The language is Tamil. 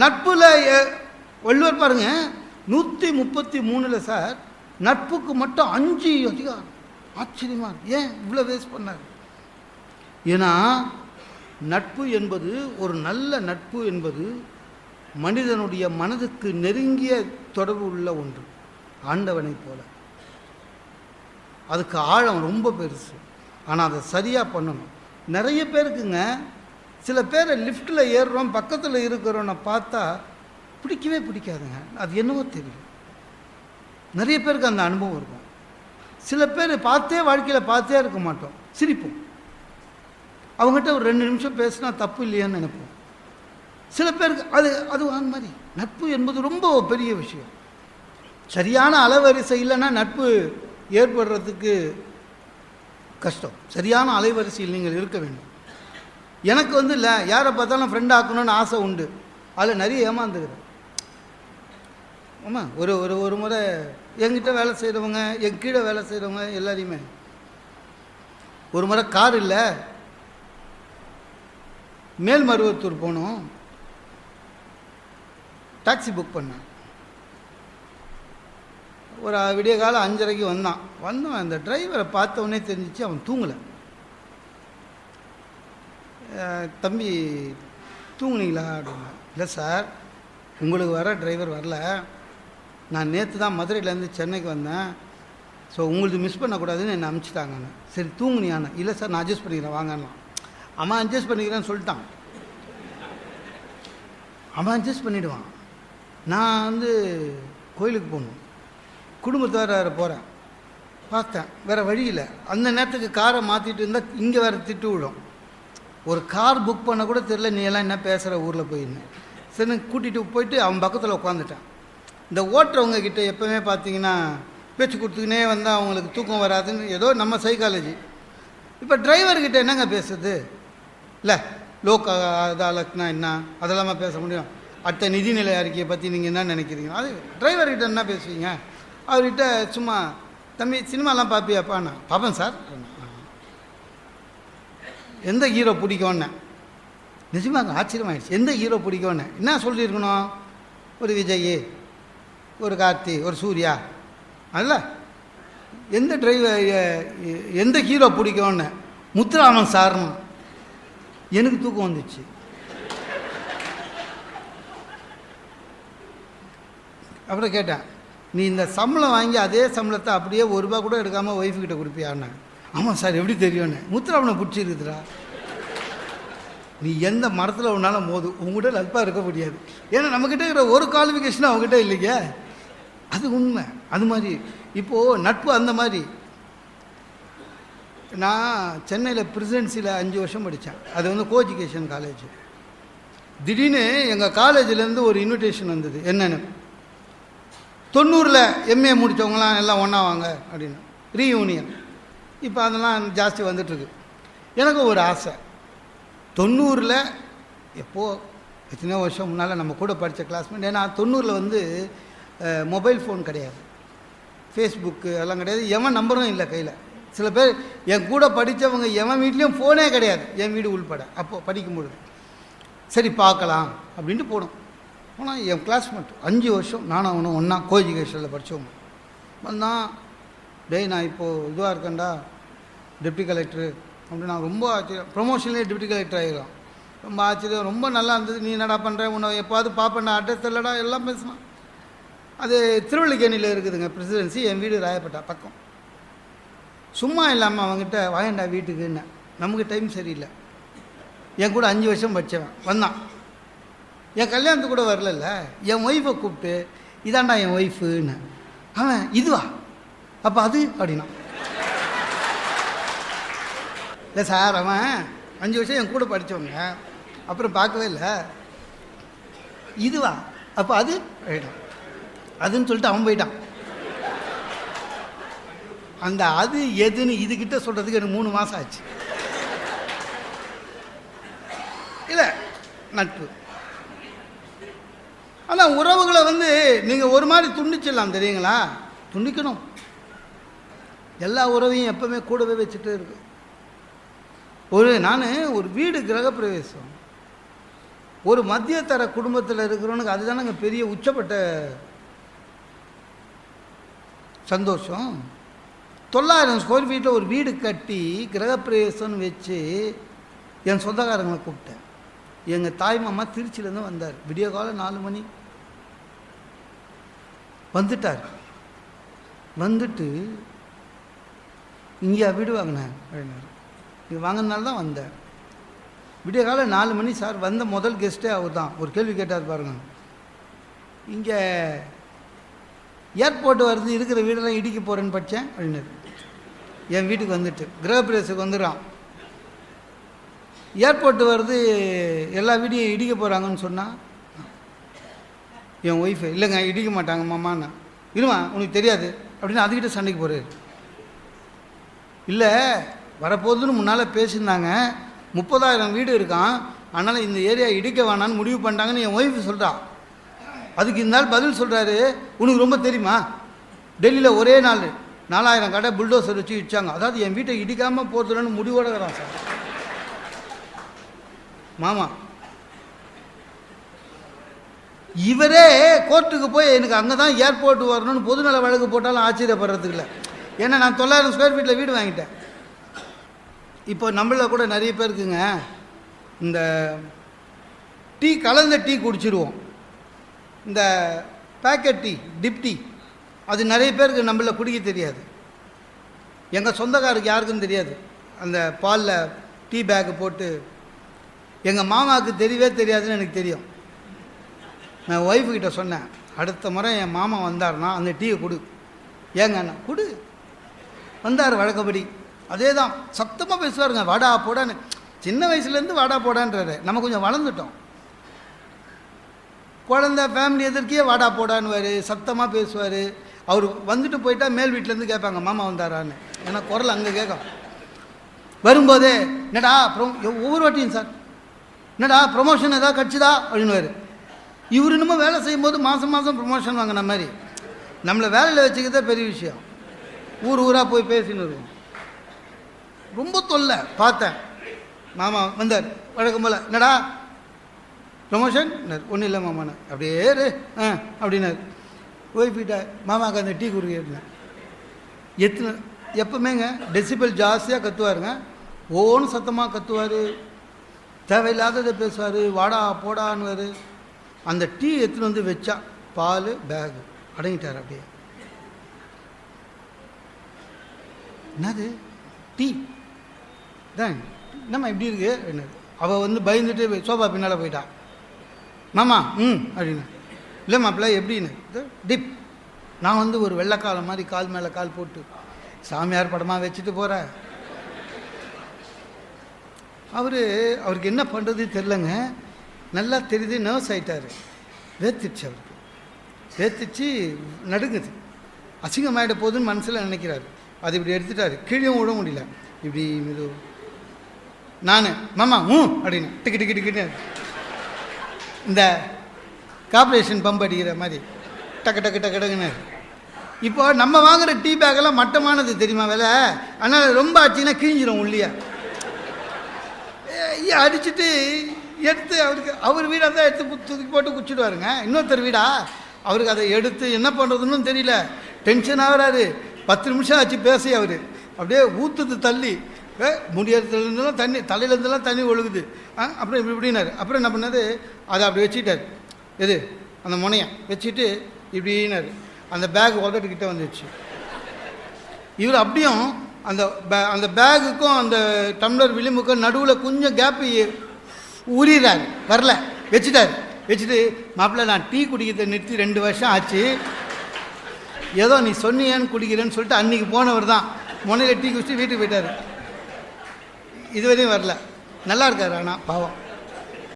நட்பில் வள்ளுவர் பாருங்க நூற்றி முப்பத்தி மூணில் சார் நட்புக்கு மட்டும் அஞ்சு அதிகாரம். ஆச்சரியமா இருக்கு. ஏன் இவ்வளோ வேஸ்ட் பண்ணார்? ஏன்னா நட்பு என்பது ஒரு நல்ல நட்பு என்பது மனிதனுடைய மனதுக்கு நெருங்கிய தொடர்பு உள்ள ஒன்று. ஆண்டவனைப் போல. அதுக்கு ஆழம் ரொம்ப பெருசு. ஆனால் அதை சரியாக பண்ணணும். நிறைய பேருக்குங்க சில பேரை லிஃப்ட்டில் ஏறுறோம் பக்கத்தில் இருக்கிறோன்னு பார்த்தா பிடிக்கவே பிடிக்காதுங்க. அது என்னவோ தெரியும் நிறைய பேருக்கு அந்த அனுபவம் இருக்கும். சில பேர் பார்த்தே வாழ்க்கையில் பார்த்தே இருக்க மாட்டோம். சிரிப்போம். அவங்ககிட்ட ஒரு ரெண்டு நிமிஷம் பேசினா தப்பு இல்லையான்னு நினைப்போம். சில பேருக்கு அது அது அந்த மாதிரி. நட்பு என்பது ரொம்ப பெரிய விஷயம். சரியான அலைவரிசை இல்லைன்னா நட்பு ஏற்படுறதுக்கு கஷ்டம். சரியான அலைவரிசையில் நீங்கள் இருக்க வேண்டும். எனக்கு வந்து இல்லை யாரை பார்த்தாலும் ஃப்ரெண்ட் ஆக்கணும்னு ஆசை உண்டு. அதில் நிறைய ஏமாந்துக்கிறேன். ஆமாம் ஒரு ஒரு ஒரு முறை எங்கிட்ட வேலை செய்கிறவங்க என் கீழே வேலை செய்கிறவங்க எல்லாரையுமே. ஒரு முறை கார் இல்லை மேல்மருவத்தூர் போனோம். டாக்ஸி புக் பண்ணேன். ஒரு விடிய காலம் அஞ்சரைக்கு வந்தான். வந்தவன் அந்த டிரைவரை பார்த்த உடனே தெரிஞ்சிச்சு அவன் தூங்கலை. தம்பி தூங்குனீங்களா அப்படின்னா. இல்லை சார் உங்களுக்கு வர டிரைவர் வரல. நான் நேற்று தான் மதுரையிலேருந்து சென்னைக்கு வந்தேன். ஸோ உங்களுக்கு மிஸ் பண்ணக்கூடாதுன்னு என்னை அனுப்பிச்சிட்டாங்கன்னு சரி தூங்குனியான்னு. இல்லை சார் நான் அட்ஜஸ்ட் பண்ணிக்கிறேன். வாங்கலாம் அவன் அட்ஜஸ்ட் பண்ணிக்கிறேன்னு சொல்லிட்டான். அவன் அட்ஜஸ்ட் பண்ணிவிடுவான் நான் வந்து கோயிலுக்கு போகணும். குடும்பத்தோட வேறு போகிறேன் பார்த்தேன். வேறு வழி இல்லை. அந்த நேரத்துக்கு காரை மாற்றிட்டு இருந்தால் இங்கே வேறு திட்டு விடும் ஒரு கார் புக் பண்ண கூட தெரில நீ எல்லாம் என்ன பேசுகிற ஊரில் போயின்னு சரி கூட்டிகிட்டு போயிட்டு அவன் பக்கத்தில் உட்காந்துட்டான் இந்த ஓட்டுறவங்க கிட்ட எப்போவுமே பார்த்தீங்கன்னா பேச்சு கொடுத்துக்கினே வந்தால் அவங்களுக்கு தூக்கம் வராதுன்னு ஏதோ நம்ம சைக்காலஜி இப்போ டிரைவர்கிட்ட என்னங்க பேசுறது? இல்லை லோக் அதாலத்னா என்ன? அதெல்லாமா பேச முடியும். அடுத்த நிதிநிலை அறிக்கையை பற்றி நீங்கள் என்ன நினைக்கிறீங்க? அது டிரைவர்கிட்ட என்ன பேசுவீங்க? அவர்கிட்ட சும்மா தம்பி சினிமாலாம் பார்ப்பியாப்பாண்ணா பார்ப்பேன் சார். எந்த ஹீரோ பிடிக்கும்னு? நிஜமாக ஆச்சரியமாயிடுச்சு. எந்த ஹீரோ பிடிக்கும்னு? என்ன சொல்லியிருக்கணும்? ஒரு விஜய் ஒரு கார்த்தி ஒரு சூர்யா. அல்ல. எந்த டிரைவர் எந்த ஹீரோ பிடிக்கும்னு? முத்துராமன் சார்னு. எனக்கு தூக்கம் வந்துச்சு. அப்புறம் கேட்டேன் நீ இந்த சம்பளம் வாங்கி அதே சம்பளத்தை அப்படியே ஒரு ரூபா கூட எடுக்காமல் ஒய்ஃபு கிட்ட கொடுப்பியான்னு. ஆமாம் சார் எப்படி தெரியும்னு. முத்துராமனை பிடிச்சிருக்குதுடா. நீ எந்த மரத்தில் ஒன்றாலும் மோது. உங்ககிட்ட நட்பாக இருக்க முடியாது. ஏன்னா நம்மக்கிட்ட இருக்கிற ஒரு குவாலிஃபிகேஷனும் அவங்ககிட்ட இல்லைங்க. அது உண்மை. அது மாதிரி. இப்போது நட்பு அந்த மாதிரி. நான் சென்னையில் பிரசிடென்சியில் அஞ்சு வருஷம் படித்தேன் அது வந்து கோ எஜுகேஷன் காலேஜ் திடீர்னு எங்கள் காலேஜிலேருந்து ஒரு இன்விடேஷன் வந்தது. என்னென்னு. தொண்ணூறில் எம்ஏ முடித்தவங்களாம் எல்லாம் ஒன்றா வாங்க அப்படின்னு. ரீயூனியன் இப்போ அதெல்லாம் ஜாஸ்தி வந்துட்டுருக்கு. எனக்கு ஒரு ஆசை. தொண்ணூறில் எப்போது எத்தனையோ வருஷம் முன்னால் நம்ம கூட படித்த கிளாஸ்மேட் ஏன்னா தொண்ணூறில் வந்து மொபைல் ஃபோன் கிடையாது. ஃபேஸ்புக்கு அதெல்லாம் கிடையாது. எவன் நம்பரும் இல்லை கையில். சில பேர் என் கூட படித்தவங்க எவன் வீட்லேயும் ஃபோனே கிடையாது. என் வீடு உள்பட. அப்போது படிக்கும்பொழுது. சரி பார்க்கலாம் அப்படின்ட்டு போனோம். போனால் என் கிளாஸ்மேட் அஞ்சு வருஷம் நானும் அவனும் ஒன்றா கோ எஜுகேஷனில் படித்தவங்க வந்தான் டேய் நான் இப்போது இதுவாக இருக்கேன்டா டெப்டி கலெக்டரு அப்படின்னு நான் ரொம்ப ஆச்சரியம். ப்ரொமோஷன்லேயே டெப்டி கலெக்டர் ஆகிடும் ரொம்ப ஆச்சரியம். ரொம்ப நல்லா இருந்தது. நீ என்னடா பண்ணுற உன்னை எப்போது பார்ப்பேன் அட்ரஸ் இல்லைடா எல்லாம் பேசினான் அது திருவள்ளிக்கேணியில் இருக்குதுங்க பிரசிடென்சி என் வீடு ராயப்பட்டா பக்கம். சும்மா இல்லாமல் அவங்ககிட்ட வாயண்டா வீட்டுக்குன்னு? நமக்கு டைம் சரியில்லை. என் கூட அஞ்சு வருஷம் படித்தவன் வந்தான். என் கல்யாணத்துக்கு கூட வரலல்ல. என் ஒய்ஃபை கூப்பிட்டு இதாண்டா என் ஒய்ஃபுன்னு அவன் இதுவா? அப்போ அது அப்படின்னா. இல்லை சார் அவன் அஞ்சு வருஷம் என் கூட படித்தவங்க அப்புறம் பார்க்கவே இல்லை. இதுவா? அப்போ அது போயிட்டான். அதுன்னு சொல்லிட்டு அவன் போயிட்டான். அந்த அது எதுன்னு இதுகிட்ட சொல்கிறதுக்கு எனக்கு மூணு மாதம் ஆச்சு. இல்லை நட்பு. ஆனால் உறவுகளை வந்து நீங்கள் ஒரு மாதிரி துண்டிச்சிடலாம் தெரியுங்களா? துண்டிக்கணும். எல்லா உறவையும் எப்பவுமே கூடவே வச்சுட்டே இருக்கு ஒரு நான் ஒரு வீடு கிரகப்பிரவேசம். ஒரு மத்தியத்தர குடும்பத்தில் இருக்கிறவனுக்கு அதுதானங்க பெரிய உச்சப்பட்ட சந்தோஷம். தொள்ளாயிரம் ஸ்கொயர் ஃபீட்டில் ஒரு வீடு கட்டி கிரகப்பிரவேசம்னு வச்சு என் சொந்தக்காரங்களை கூப்பிட்டேன். எங்கள் தாய் மாமா திருச்சியிலேருந்து வந்தார். விடிய காலம் நாலு மணி. வந்துட்டார். வந்துட்டு இங்கேயா வீடு வாங்கினேன் அப்படின்னாரு. இங்கே வாங்கினால தான் வந்தேன். விடிய காலம் நாலு மணி சார் வந்த முதல் கெஸ்ட்டே அவர் தான். ஒரு கேள்வி கேட்டார் பாருங்க. இங்கே ஏர்போர்ட் வருது இருக்கிற வீடெல்லாம் இடிக்க போகிறேன்னு படித்தேன் அப்படின்னாரு. என் வீட்டுக்கு வந்துட்டு கிரகப்பிரவேசத்துக்கு வந்துடுறான். ஏர்போர்ட் வருது எல்லா வீடையும் இடிக்க போகிறாங்கன்னு சொன்னால் என் ஒய்ஃபு இல்லைங்க இடிக்க மாட்டாங்க மாமான்னு. இருமா உனக்கு தெரியாது. அப்படின்னு அதுக்கிட்ட சண்டைக்கு போகிறாரு இல்லை வரப்போகுதுன்னு முன்னால் பேசியிருந்தாங்க. முப்பதாயிரம் வீடு இருக்கான். அதனால் இந்த ஏரியா இடிக்க வேணான்னு முடிவு பண்ணிட்டாங்கன்னு என் ஒய்ஃப் சொல்கிறான் அதுக்கு இந்த நாள் பதில் சொல்கிறாரு உனக்கு ரொம்ப தெரியுமா? டெல்லியில் ஒரே நாள் நாலாயிரம் கடை புல்டோசர் வச்சு இடிச்சாங்க அதாவது என் வீட்டை இடிக்காமல் போகிறதுலன்னு முடிவோட இருக்கிறான் சார். மாமா இவரே கோர்ட்டுக்கு போய் எனக்கு அங்கே தான் ஏர்போர்ட் வரணும்னு பொதுநல வழக்கு போட்டாலும் ஆச்சரியப்படுறதுக்கு இல்லை. ஏன்னா நான் தொள்ளாயிரம் ஸ்கொயர் ஃபீட்டில் வீடு வாங்கிட்டேன். இப்போ நம்மள கூட நிறைய பேருக்குங்க இந்த டீ கலந்த டீ குடிச்சிடுவோம் இந்த பேக்கெட் டீ டிப் டீ அது நிறைய பேருக்கு நம்மள குடிக்க தெரியாது. எங்கள் சொந்தக்காருக்கு யாருக்கும் தெரியாது. அந்த பாலில் டீ பேக்கு போட்டு எங்கள் மாமாவுக்கு தெரியவே தெரியாதுன்னு எனக்கு தெரியும். நான் ஒய்ஃப்கிட்ட சொன்னேன் அடுத்த முறை என் மாமா வந்தாருன்னா அந்த டீயை கொடு. ஏங்க அண்ணா கொடு. வந்தார் வழக்கப்படி. அதே தான் சத்தமாக பேசுவாருங்க வாடா போடான்னு. சின்ன வயசுலேருந்து வாடா போடான்றாரு. நம்ம கொஞ்சம் வளர்ந்துட்டோம். குழந்த ஃபேமிலி எதிர்க்கே வாடா போடான்னுவார் சத்தமாக பேசுவார். அவர் வந்துட்டு போயிட்டா மேல் வீட்டிலேருந்து கேட்பாங்க மாமா வந்தாரான்னு. ஏன்னா குரல் அங்கே கேட்கும். வரும்போதே என்னடா அப்புறம் ஒவ்வொரு வாட்டியும் சார். என்னடா ப்ரொமோஷன் ஏதாவது கிடச்சிதா அப்படின்னுவார். இவர் இன்னமும் வேலை செய்யும்போது மாதம் மாதம் ப்ரொமோஷன் வாங்கின மாதிரி. நம்மளை வேலையில் வச்சுக்கிறதே பெரிய விஷயம். ஊர் ஊராக போய் பேசின்னு ரொம்ப தொல்லை பார்த்தேன். மாமா வந்தார் வழக்கம் போல் என்னடா? ப்ரொமோஷன் ஒன்றும் இல்லை மாமானு அப்படியே ரே ஆ அப்படின்னாரு. ஒய்ஃபிட்ட மாமாவுக்கு அந்த டீ குடிக்கிறேன் எத்தனை எப்பவுமேங்க டெசிபிள் ஜாஸ்தியாக கத்துவாருங்க. ஓன்னு சத்தமாக கத்துவார். தேவையில்லாததை பேசுவார். வாடா போடான்னுவார். அந்த டீ எடுத்துன்னு வந்து வச்சா பால் பேகு அடங்கிட்டார் அப்படியே. என்னது? டீ. தான் என்னம்மா இப்படி இருக்கு? என்னது? அவள் வந்து பயந்துட்டு சோபா பின்னால் போயிட்டா. மாமா ம் அப்படின்னு. இல்லை மாப்பிள்ள எப்படின்னு? டிப். நான் வந்து ஒரு வெள்ளைக்காலம் மாதிரி கால் மேலே கால் போட்டு சாமியார் படமாக வச்சுட்டு போகிறேன் அவர் அவருக்கு என்ன பண்ணுறது தெரிலங்க நல்லா தெரியுது நர்வஸ் ஆகிட்டார் வேத்துச்சு அவருக்கு. வேத்துச்சு நடுங்குது. அசிங்கமாயிட போகுதுன்னு மனசில் நினைக்கிறாரு. அது இப்படி எடுத்துட்டாரு. கீழே விட முடியல. இப்படி இது நான் மாமா ம் அப்படின்னு டிக்கி டிக்கி டிக்கிட்டு இந்த கார்பரேஷன் பம்ப் அடிக்கிற மாதிரி டக்கு டக்கு டக்கு டக்குன்னு இப்போ நம்ம வாங்குற டீ பேக்கெல்லாம் மட்டமானது தெரியுமா விலை? ஆனால் ரொம்ப ஆச்சுன்னா கிழிஞ்சிரும் உள்ளியா. அடிச்சுட்டு எடுத்து அவருக்கு அவர் வீடாக தான் எடுத்து தூக்கி போட்டு குச்சிடுவாருங்க. இன்னொருத்தர் வீடா? அவருக்கு அதை எடுத்து என்ன பண்ணுறதுன்னு தெரியல. டென்ஷன் ஆகிறாரு. பத்து நிமிஷம் ஆச்சு பேசி அவர். அப்படியே ஊற்றுது தள்ளி. முடியறதுலேருந்துலாம் தண்ணி தலையிலேருந்துலாம் தண்ணி ஒழுகுது. ஆ அப்புறம் இப்படி இப்படின்னாரு. அப்புறம் என்ன பண்ணாரு? அதை அப்படி வச்சுட்டார் எது? அந்த முனையை வச்சுட்டு இப்படின்னாரு. அந்த பேக் உதட்டுக்கிட்ட வந்துடுச்சு இவர் அப்படியும் அந்த பே- அந்த பேகுக்கும் அந்த டம்ளர் விளிம்புக்கும் நடுவில் கொஞ்சம் கேப்பு உரிறாரு வரல. வச்சுட்டார். வச்சுட்டு மாப்பிள்ளை நான் டீ குடிக்கிறதை நிறுத்தி ரெண்டு வருஷம் ஆச்சு. ஏதோ நீ சொன்னியேன்னு குடிக்கிறேன்னு சொல்லிட்டு அன்னைக்கு போனவர் தான். முனையில் டீ குடிச்சிட்டு வீட்டுக்கு போயிட்டார். இதுவரையும் வரல. நல்லா இருக்காரு ஆனால் பாவம்.